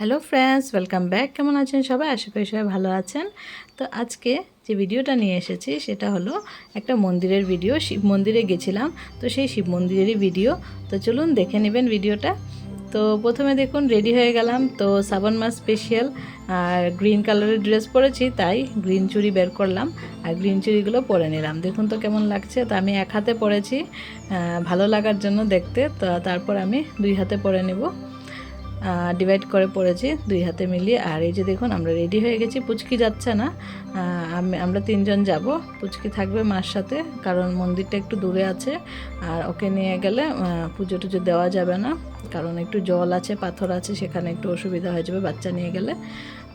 Hello friends welcome back কেমন আছেন সবাই? আশা করি সবাই ভালো আছেন। তো আজকে যে ভিডিওটা নিয়ে এসেছি, সেটা হলো একটা মন্দিরের ভিডিও। শিব মন্দিরে গেছিলাম, তো সেই শিব মন্দিরেরই ভিডিও। তো চলুন দেখে নেবেন ভিডিওটা। তো প্রথমে দেখুন রেডি হয়ে গেলাম। তো সাবান মাস স্পেশাল আর গ্রিন কালারের ড্রেস পরেছি, তাই গ্রিন চুড়ি বের করলাম, আর গ্রিন চুড়িগুলো পরে নিলাম। দেখুন তো কেমন লাগছে। তো আমি এক হাতে পরেছি ভালো লাগার জন্য দেখতে। তো তারপর আমি দুই হাতে পরে নেব। ডিভাইড করে পড়েছি দুই হাতে মিলিয়ে। আর এই যে দেখুন, আমরা রেডি হয়ে গেছি। পুচকি যাচ্ছে না। আমি- আমরা তিনজন যাব। পুচকি থাকবে মার সাথে, কারণ মন্দিরটা একটু দূরে আছে। আর ওকে নিয়ে গেলে পুজো টুজো দেওয়া যাবে না। কারণ একটু জল আছে, পাথর আছে, সেখানে একটু অসুবিধা হয়ে যাবে বাচ্চা নিয়ে গেলে।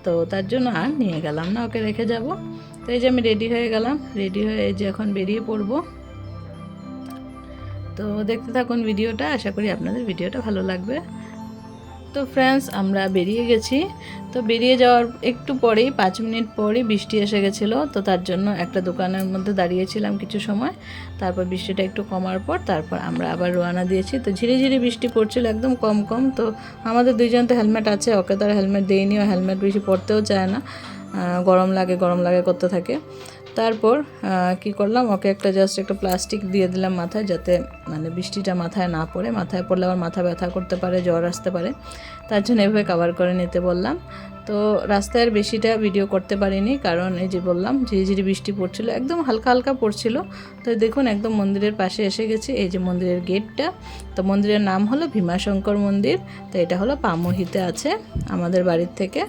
তো তার জন্য আর নিয়ে গেলাম না, ওকে রেখে যাব। তো এই যে আমি রেডি হয়ে গেলাম। রেডি হয়ে এই যে এখন বেরিয়ে পড়ব। তো দেখতে থাকুন ভিডিওটা। আশা করি আপনাদের ভিডিওটা ভালো লাগবে। তো ফ্রেন্ডস আমরা বেরিয়ে গেছি। তো বেরিয়ে যাওয়ার একটু পরেই, পাঁচ মিনিট পরেই বৃষ্টি এসে গেছিল। তো তার জন্য একটা দোকানের মধ্যে দাঁড়িয়েছিলাম কিছু সময়। তারপর বৃষ্টিটা একটু কমার পর, তারপর আমরা আবার রওনা দিয়েছি। তো ঝিরি ঝিরি বৃষ্টি পড়ছিল একদম কম কম। তো আমাদের দুইজন তো হেলমেট আছে, ওকে তো আর হেলমেট দেয়নি ও হেলমেট বেশি পরতেও চায় না। গরম লাগে গরম লাগে করতে থাকে। তারপর কি করলাম? ওকে একটা জাস্ট একটা প্লাস্টিক দিয়ে দিলাম মাথায় যাতে মানে বৃষ্টিটা মাথায় না পড়ে। মাথায় পড়লে আবার মাথা ব্যথা করতে পারে, জ্বর আসতে পারে। তার জন্য এভাবে কাভার করে নিতে বললাম। তো রাস্তায় বেশিটা ভিডিও করতে পারিনি, কারণ এই যে বললাম, ঝিরিঝিরি বৃষ্টি পড়ছিল। একদম হালকা হালকা পড়ছিল। তো দেখুন, একদম মন্দিরের পাশে এসে গেছি। এই যে মন্দিরের গেটটা, তো মন্দিরের নাম হলো ভীমাশঙ্কর মন্দির। তো এটা হলো পামহিতে আছে। আমাদের বাড়ির থেকে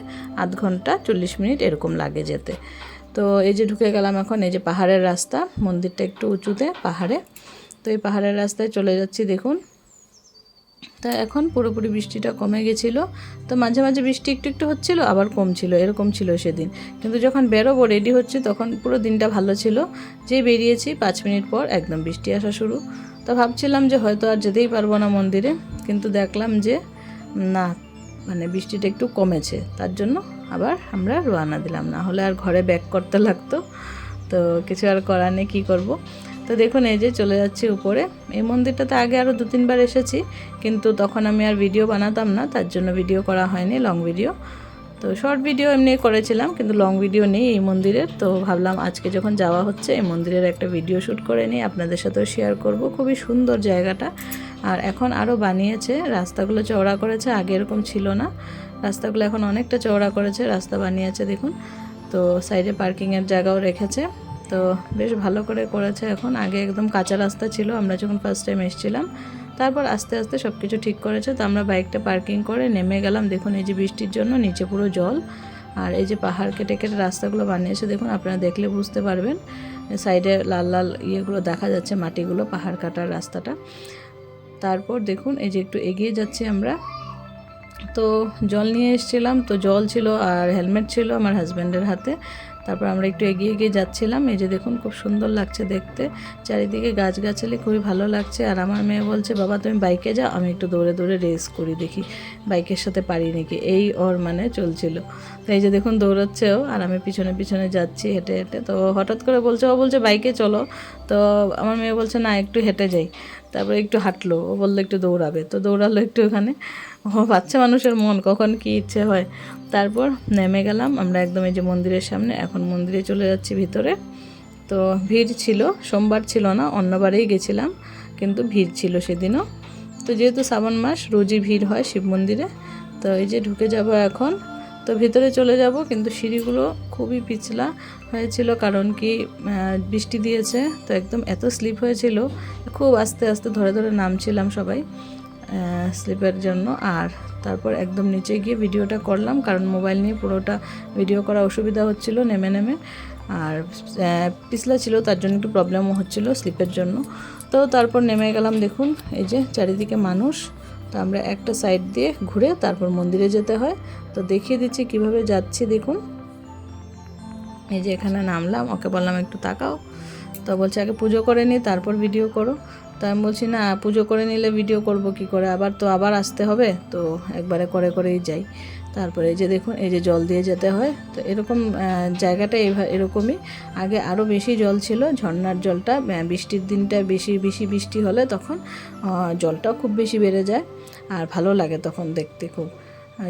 আধ ঘণ্টা চল্লিশ মিনিট এরকম লাগে যেতে। তো এই যে ঢুকে গেলাম এখন, এই যে পাহাড়ের রাস্তা, মন্দিরটা একটু উঁচুতে, পাহাড়ে। তো এই পাহাড়ের রাস্তায় চলে যাচ্ছি, দেখুন। তা এখন পুরোপুরি বৃষ্টিটা কমে গেছিল। তো মাঝে মাঝে বৃষ্টি একটু একটু হচ্ছিল, আবার কমছিল, এরকম ছিল সেদিন। কিন্তু যখন বেরোবো রেডি হচ্ছে, তখন পুরো দিনটা ভালো ছিল। যেই বেরিয়েছি, পাঁচ মিনিট পর একদম বৃষ্টি আসা শুরু। তো ভাবছিলাম যে হয়তো আর যেতেই পারব না মন্দিরে, কিন্তু দেখলাম যে, না মানে বৃষ্টিটা একটু কমেছে। তার জন্য আবার আমরা রওনা দিলাম। না হলে আর ঘরে ব্যাক করতে লাগতো। তো কিছু আর করার নেই, কী করব? তো দেখুন, এই যে চলে যাচ্ছি উপরে। এই মন্দিরটাতে আগে আরও দু তিনবার এসেছি, কিন্তু তখন আমি আর ভিডিও বানাতাম না, তার জন্য ভিডিও করা হয়নি লং ভিডিও তো শর্ট ভিডিও এমনি করেছিলাম, কিন্তু লং ভিডিও নেই এই মন্দিরের। তো ভাবলাম আজকে যখন যাওয়া হচ্ছে, এই মন্দিরের একটা ভিডিও শ্যুট করে নিই, আপনাদের সাথেও শেয়ার করব। খুবই সুন্দর জায়গাটা। আর এখন আরও বানিয়েছে। রাস্তাগুলো চওড়া করেছে, আগে এরকম ছিল না। রাস্তাগুলো এখন অনেকটা চওড়া করেছে, রাস্তা বানিয়েছে দেখুন। তো সাইডে পার্কিংয়ের জায়গাও রেখেছে। তো বেশ ভালো করে করেছে এখন। আগে একদম কাঁচা রাস্তা ছিল, আমরা যখন ফার্স্ট টাইম এসেছিলাম, তারপর আস্তে আস্তে সব কিছু ঠিক করেছে। তো আমরা বাইকটা পার্কিং করে নেমে গেলাম, দেখুন এই যে বৃষ্টির জন্য, নিচে পুরো জল। আর এই যে পাহাড় কেটে কেটে রাস্তাগুলো বানিয়েছে, দেখুন আপনারা দেখলে বুঝতে পারবেন। সাইডে লাল লাল ইয়েগুলো দেখা যাচ্ছে, মাটিগুলো, পাহাড় কাটার রাস্তাটা। তারপর দেখুন, এই যে একটু এগিয়ে যাচ্ছি আমরা। তো জল নিয়ে এসেছিলাম, তো জল ছিল আর হেলমেট ছিল আমার হাজব্যান্ডের হাতে। তারপর আমরা একটু এগিয়ে এগিয়ে যাচ্ছিলাম, এই যে দেখুন খুব সুন্দর লাগছে দেখতে। চারিদিকে গাছগাছালি খুবই ভালো লাগছে আর আমার মেয়ে বলছে, বাবা, তুমি বাইকে যাও, আমি একটু দৌড়ে দৌড়ে রেস করি দেখি, বাইকের সাথে পারি নাকি? এই ওর মানে চলছিল। তো এই যে দেখুন দৌড়াচ্ছে ও আর আমি পিছনে পিছনে যাচ্ছি হেঁটে হেঁটে। তো হঠাৎ করে বলছে, ও বলছে বাইকে চলো। তো আমার মেয়ে বলছে, না, একটু হেঁটে যাই। তারপরে একটু হাঁটলো। ও বলল, একটু দৌড়াবে। তো দৌড়ালো একটু ওখানে। ও বাচ্চা মানুষের মন, কখন কি ইচ্ছে হয়। তারপর নেমে গেলাম আমরা একদম এই যে মন্দিরের সামনে। এখন মন্দিরে চলে যাচ্ছি ভিতরে। তো ভিড় ছিল, সোমবার ছিল না, অন্যবারেই গেছিলাম, কিন্তু ভিড় ছিল সেদিনও। তো যেহেতু শ্রাবণ মাস, রোজই ভিড় হয় শিব মন্দিরে। তো এই যে ঢুকে যাব এখন তো ভিতরে চলে যাব, কিন্তু সিঁড়িগুলো খুবই পিছলা হয়েছিল কারণ কি বৃষ্টি দিয়েছে, তো একদম এত স্লিপ হয়েছিল, খুব আস্তে আস্তে ধরে ধরে নামছিলাম সবাই স্লিপের জন্য। আর তারপর একদম নিচে গিয়ে ভিডিওটা করলাম, কারণ মোবাইল নিয়ে পুরোটা ভিডিও করা অসুবিধা হচ্ছিল নেমে নেমে। আর পিছলা ছিল, তার জন্য একটু প্রবলেমও হচ্ছিল স্লিপের জন্য। তো তারপর নেমে গেলাম, দেখুন, এই যে চারিদিকে মানুষ তো আমরা একটা সাইড দিয়ে ঘুরে তারপর মন্দিরে যেতে হয়। তো দেখিয়ে দিচ্ছি কীভাবে যাচ্ছি, দেখুন। এই যে এখানে নামলাম, ওকে বললাম, একটু তাকাও। তো বলছে, আগে পুজো করে নি, তারপর ভিডিও করো। তো আমি বলছি, না, পুজো করে নিলে ভিডিও করব কি করে? আবার তো আবার আসতে হবে। তো একবারে করে করেই যাই। তারপরে এই যে দেখুন, এই যে জল দিয়ে যেতে হয়। তো এরকম জায়গাটা এরকমই। আগে আরও বেশি জল ছিল ঝর্নার জলটা বৃষ্টির দিনটা বেশি বেশি বৃষ্টি হলে তখন জলটাও খুব বেশি বেড়ে যায়। আর ভালো লাগে তখন দেখতে খুব।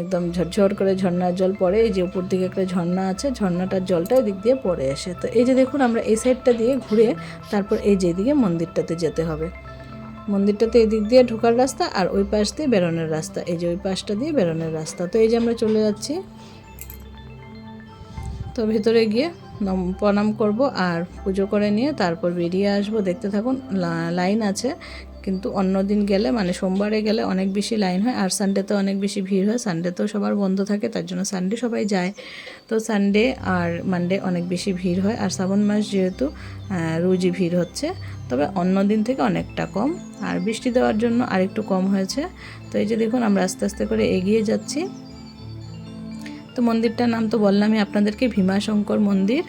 একদম ঝরঝর করে ঝর্ণার জল পড়ে, এই যে উপর দিকে একটা ঝর্ণা আছে, ঝর্ণাটার জলটা এদিক দিয়ে পড়ে আসে। তো এই যে দেখুন, আমরা এই সাইডটা দিয়ে ঘুরে তারপর এই যে এদিকে মন্দিরটাতে যেতে হবে। মন্দিরটাতে এদিক দিয়ে ঢোকার রাস্তা আর ওই পাশ দিয়ে বেরোনোর রাস্তা। এই যে ওই পাশটা দিয়ে বেরোনোর রাস্তা। তো এই যে আমরা চলে যাচ্ছি। তো ভেতরে গিয়ে প্রণাম করব আর পুজো করে নিয়ে তারপর বেরিয়ে আসব। দেখতে থাকুন লাইন আছে। কিন্তু অন্য দিন গেলে মানে সোমবারে গেলে অনেক বেশি লাইন হয় আর সানডেতে অনেক বেশি ভিড় হয়। সানডেতেও সবার বন্ধ থাকে, তার জন্য সানডে সবাই যায়। তো সানডে আর মানডে অনেক বেশি ভিড় হয় আর শ্রাবণ মাস যেহেতু রোজই ভিড় হচ্ছে, তবে অন্য দিন থেকে অনেকটা কম। আর বৃষ্টি দেওয়ার জন্য আরেকটু কম হয়েছে। তো এই যে দেখুন, আমরা আস্তে আস্তে করে এগিয়ে যাচ্ছি। তো মন্দিরটার নাম তো বললামই, আপনাদেরকে ভীমাশঙ্কর মন্দির।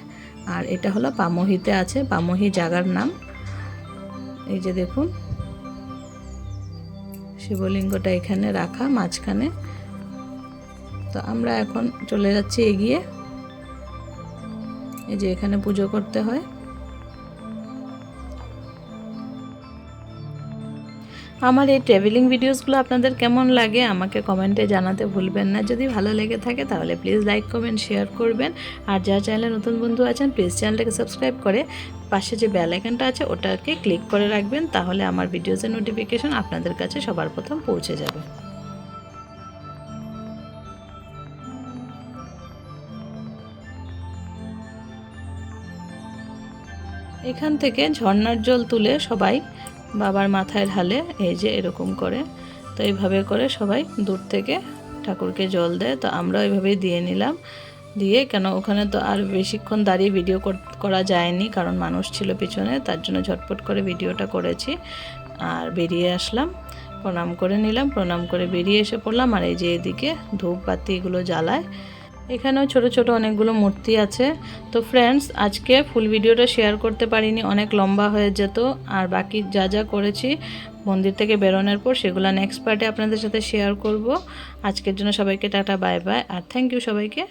আর এটা হলো পামহিতে আছে, পামহি জাগার নাম। এই যে দেখুন শিবলিঙ্গটা এখানে রাখা, মাঝখানে। তো আমরা এখন চলে যাচ্ছি এগিয়ে। এই যে এখানে পুজো করতে হয়। আমার এই ট্রাভেলিং ভিডিওসগুলো আপনাদের কেমন লাগে, আমাকে কমেন্টে জানাতে ভুলবেন না। যদি ভালো লেগে থাকে তাহলে প্লিজ লাইক কমেন্ট শেয়ার করবেন। আর যারা চ্যানেলে নতুন বন্ধু আছেন প্লিজ চ্যানেলটাকে সাবস্ক্রাইব করে পাশে যে বেল আইকনটা আছে, ওটাকে ক্লিক করে রাখবেন, তাহলে আমার ভিডিওসের নোটিফিকেশন আপনাদের কাছে সবার প্রথম পৌঁছে যাবে। এখান থেকে ঝর্ণার জল তুলে সবাই বাবার মাথায় ঢালে এই যে এরকম করে, তো এইভাবে করে সবাই দূর থেকে ঠাকুরকে জল দেয়। তো আমরা ওইভাবেই দিয়ে নিলাম। দিয়ে কেন ওখানে তো আর বেশিক্ষণ দাঁড়িয়ে ভিডিও কর- যায়নি, কারণ মানুষ ছিল পিছনে, তার জন্য ঝটপট করে ভিডিওটা করেছি। আর বেরিয়ে আসলাম, প্রণাম করে নিলাম, প্রণাম করে বেরিয়ে এসে পড়লাম। আর এই যে এদিকে ধূপ বাতি এগুলো জ্বালায় এখানেও ছোট ছোট অনেকগুলো মূর্তি আছে। তো ফ্রেন্ডস আজকে ফুল ভিডিওটা শেয়ার করতে পারিনি, অনেক লম্বা হয়ে যেত। আর বাকি যা যা করেছি, মন্দির থেকে বেরোনোর পর সেগুলো নেক্সট পার্টে আপনাদের সাথে শেয়ার করব। আজকের জন্য সবাইকে টাটা বাই বাই আর থ্যাংক ইউ সবাইকে।